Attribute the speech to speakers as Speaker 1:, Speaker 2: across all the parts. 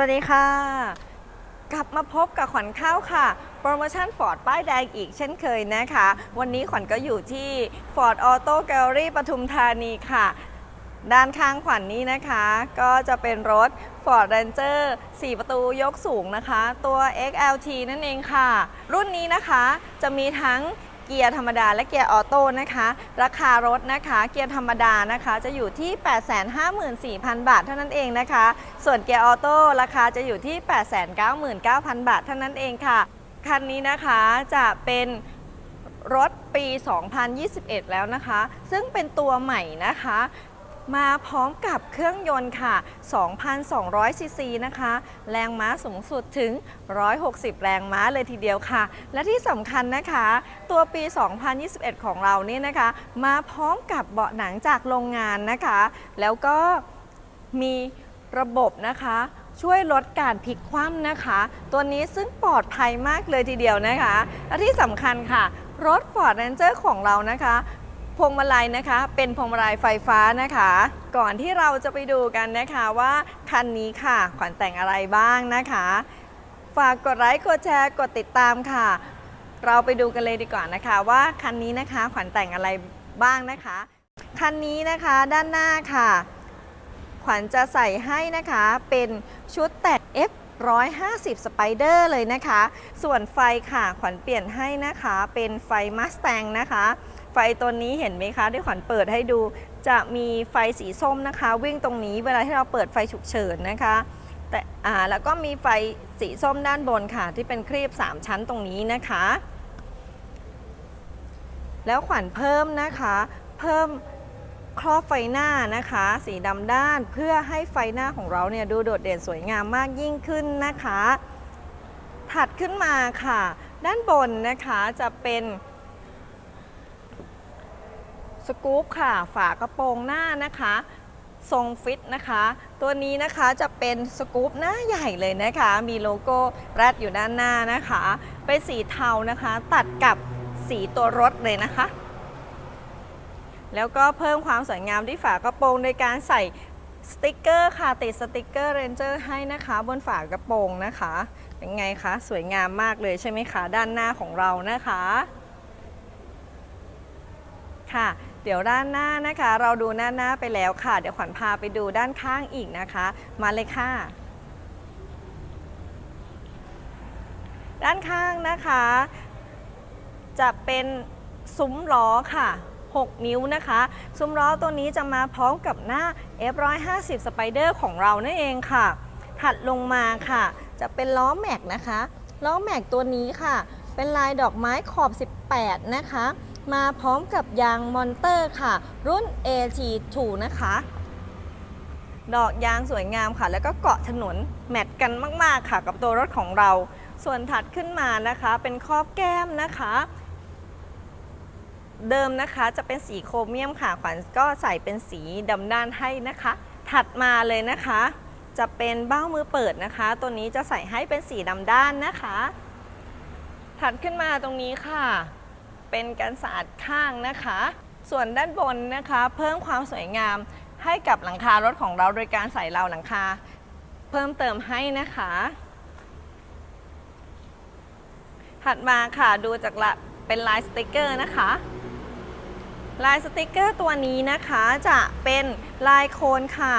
Speaker 1: วัสดีค่ะ กลับมาพบกับขวัญข้าวค่ะ โปรโมชั่นฟอร์ดป้ายแดงอีกเช่นเคยนะคะ วันนี้ขวัญก็อยู่ที่ Ford Auto Gallery ปทุมธานีค่ะ ด้านข้างขวัญนี้นะคะ ก็จะเป็นรถ Ford Ranger 4 ประตูยกสูงนะคะ ตัว XLT นั่นเองค่ะ รุ่นนี้นะคะจะมีทั้ง เกียร์ธรรมดาและเกียร์ออโต้นะคะ ราคารถนะคะ เกียร์ธรรมดานะคะ จะอยู่ที่ 854,000 บาทเท่านั้นเองนะคะ ส่วนเกียร์ออโต้ราคาจะอยู่ที่ 899,000 บาทเท่านั้นเองค่ะ คันนี้นะคะจะเป็นรถปี 2021 แล้วนะคะ ซึ่งเป็นตัวใหม่นะคะ มาพร้อมกับเครื่องยนต์ค่ะ 2,200 ซีซีนะคะ แรงม้าสูงสุดถึง 160 แรงม้าเลยทีเดียวค่ะ และที่สำคัญนะคะ ตัวปี 2021 ของเรานี่นะคะ มาพร้อมกับเบาะหนังจากโรงงานนะคะ แล้วก็มีระบบนะคะช่วยลดการพลิกคว่ำนะคะ ตัวนี้ซึ่งปลอดภัยมากเลยทีเดียวนะคะ และที่สำคัญค่ะ รถ Ford Ranger ของเรานะคะ พวงมาลัยนะคะ เป็นพวงมาลัยไฟฟ้านะคะ ก่อนที่เราจะไปดูกันนะคะว่าคันนี้ค่ะ ขวัญแต่งอะไรบ้างนะคะ ฝากกดไลค์กดแชร์กดติดตามค่ะ เราไปดูกันเลยดีกว่านะคะ ว่าคันนี้นะคะขวัญแต่งอะไรบ้างนะคะ คันนี้นะคะด้านหน้าค่ะ ขวัญจะใส่ให้นะคะเป็นชุดแต่ง F 150 Spider เลยนะคะ ส่วนไฟค่ะขวัญเปลี่ยนให้นะคะ เป็นไฟ Mustang นะคะ ไฟตัวนี้เห็นไหมคะที่ขวัญเปิดให้ดู จะมีไฟสีส้มนะคะ วิ่งตรงนี้เวลาที่เราเปิดไฟฉุกเฉินนะคะแต่อ่าแล้วก็มีไฟสีส้มด้านบนค่ะ ที่เป็นครีบ 3 ชั้นตรงนี้นะคะ แล้วขวัญเพิ่มนะคะ เพิ่ม ครอบไฟหน้านะคะ สีดำด้านเพื่อให้ไฟหน้าของเราเนี่ยดูโดดเด่นสวยงามมากยิ่งขึ้นนะคะ ถัดขึ้นมาค่ะ ด้านบนนะคะจะเป็นสกู๊ปค่ะ ฝากระโปรงหน้านะคะทรงฟิตนะคะ ตัวนี้นะคะจะเป็นสกู๊ปหน้าใหญ่เลยนะคะ มีโลโก้แรดอยู่ด้านหน้านะคะ เป็นสีเทานะคะ ตัดกับสีตัวรถเลยนะคะ แล้วก็เพิ่มความสวยงามที่ฝากระโปรงโดยการใส่สติกเกอร์ค่ะติดสติกเกอร์เรนเจอร์ให้นะคะ บนฝากระโปรงนะคะเป็นไงคะ สวยงามมากเลยใช่ไหมคะ ด้านหน้าของเรานะคะค่ะเดี๋ยวด้านหน้านะคะ เราดูหน้าหน้าไปแล้วค่ะ เดี๋ยวขวัญพาไปดูด้านข้างอีกนะคะ มาเลยค่ะ ด้านข้างนะคะ จะเป็นซุ้มล้อค่ะ 6 นิ้วนะคะซุ้มล้อตัวนี้จะมาพร้อมกับหน้า F150 Spider ของเรานั่นเองค่ะ ถัดลงมาค่ะ จะเป็นล้อแม็กนะคะ ล้อแม็กตัวนี้ค่ะ เป็นลายดอกไม้ขอบ 18 นะคะ มาพร้อมกับยางมอนเตอร์ค่ะ รุ่น AT2 นะคะ ดอกยางสวยงามค่ะ แล้วก็เกาะถนนแมทกันมาก ๆ ค่ะ กับตัวรถของเรา ส่วนถัดขึ้นมานะคะ เป็นครอบแก้มนะคะ เดิมนะคะจะเป็นสีโครเมียมค่ะขวัญก็ใส่เป็นสีดำด้านให้นะคะ ถัดมาเลยนะคะ จะเป็นเบ้ามือเปิดนะคะ ตัวนี้จะใส่ให้เป็นสีดำด้านนะคะ ถัดขึ้นมาตรงนี้ค่ะ เป็นกันสาดข้างนะคะ ส่วนด้านบนนะคะ เพิ่มความสวยงามให้กับหลังคารถของเราโดยการใส่ราวหลังคา เพิ่มเติมให้นะคะ ถัดมาค่ะดูจากละเป็นลายสติกเกอร์นะคะ ลายสติกเกอร์ตัวนี้นะคะจะเป็นลายโคนค่ะ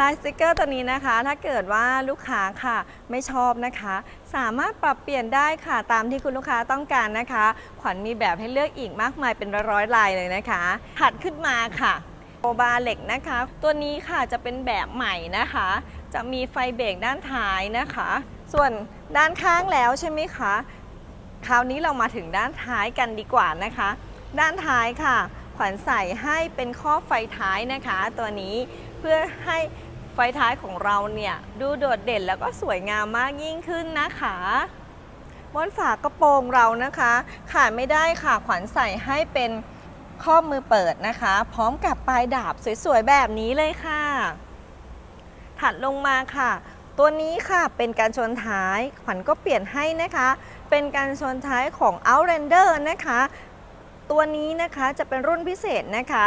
Speaker 1: ลายสติกเกอร์ตัวนี้นะคะ ถ้าเกิดว่าลูกค้าค่ะไม่ชอบนะคะ สามารถปรับเปลี่ยนได้ค่ะตามที่คุณลูกค้าต้องการนะคะ ขวัญมีแบบให้เลือกอีกมากมายเป็นร้อยๆลายเลยนะคะ ถัดขึ้นมาค่ะ โอบาเหล็กนะคะ ตัวนี้ค่ะจะเป็นแบบใหม่นะคะ จะมีไฟเบรกด้านท้ายนะคะ ส่วนด้านข้างแล้วใช่ไหมคะ คราวนี้เรามาถึงด้านท้ายกันดีกว่านะคะ ด้านท้ายค่ะ ขวัญใส่ให้เป็นข้อไฟท้ายนะคะ ตัวนี้เพื่อให้ไฟท้ายของเราเนี่ยดูโดดเด่นแล้วก็สวยงามมากยิ่งขึ้นนะคะบนฝากระโปรงเรานะคะ ขาดไม่ได้ค่ะขวัญใส่ให้เป็น ข้อมือเปิดนะคะ พร้อมกับปลายดาบสวยๆแบบนี้เลยค่ะ ถัดลงมาค่ะ ตัวนี้ค่ะเป็นการชนท้ายขวัญก็เปลี่ยนให้นะคะ เป็นการชนท้ายของ Outlander นะคะ ตัวนี้นะคะจะเป็นรุ่นพิเศษนะคะ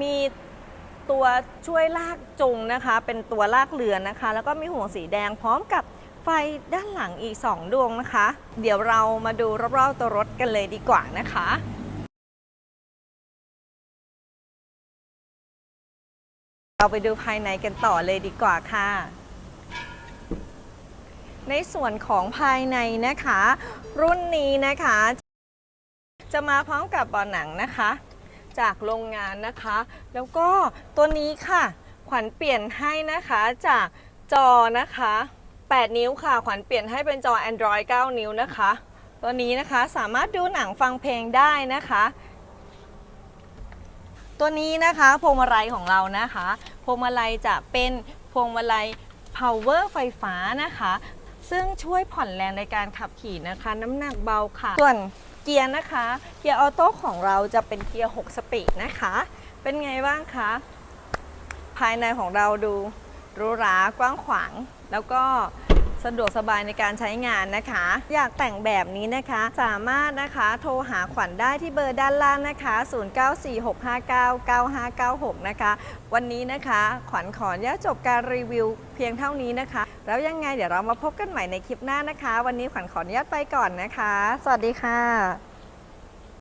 Speaker 1: มีตัวช่วยลากจูงนะคะ เป็นตัวลากเรือนะคะ แล้วก็มีห่วงสีแดงพร้อมกับไฟด้านหลังอีก 2 ดวงนะคะ เดี๋ยวเรามาดูรอบๆตัวรถกันเลยดีกว่านะคะ เราไปดูภายในกันต่อเลยดีกว่าค่ะ ในส่วนของภายในนะคะ รุ่นนี้นะคะ จะมาพร้อมกับบาะหนังนะคะ จากโรงงานนะคะ แล้วก็ตัวนี้ค่ะ ขวัญเปลี่ยนให้นะคะจากจอนะคะ 8 นิ้วค่ะ ขวัญเปลี่ยนให้เป็นจอ Android 9 นิ้วนะคะ ตัวนี้นะคะสามารถดูหนังฟังเพลงได้นะคะ ตัวนี้นะคะพวงมาลัยของเรานะคะพวงมาลัยจะเป็นพวงมาลัย power ไฟฟ้านะคะ ซึ่งช่วยผ่อนแรงในการขับขี่นะคะ น้ำหนักเบาค่ะ ส่วนเกียร์นะคะ เกียร์ออโต้ของเราจะเป็นเกียร์6สปีดนะคะ เป็นไงบ้างคะภายในของเราดูรูหรากว้างขวาง แล้วก็ สะดวกสบายในการใช้งานนะคะ อยากแต่งแบบนี้นะคะ สามารถนะคะโทรหาขวัญได้ที่เบอร์ด้านล่างนะคะ 0946599596 นะคะ วันนี้นะคะขวัญขออนุญาตจบการรีวิวเพียงเท่านี้นะคะ แล้วยังไงเดี๋ยวเรามาพบกันใหม่ในคลิปหน้านะคะ วันนี้ขวัญขออนุญาตไปก่อนนะคะ สวัสดีค่ะ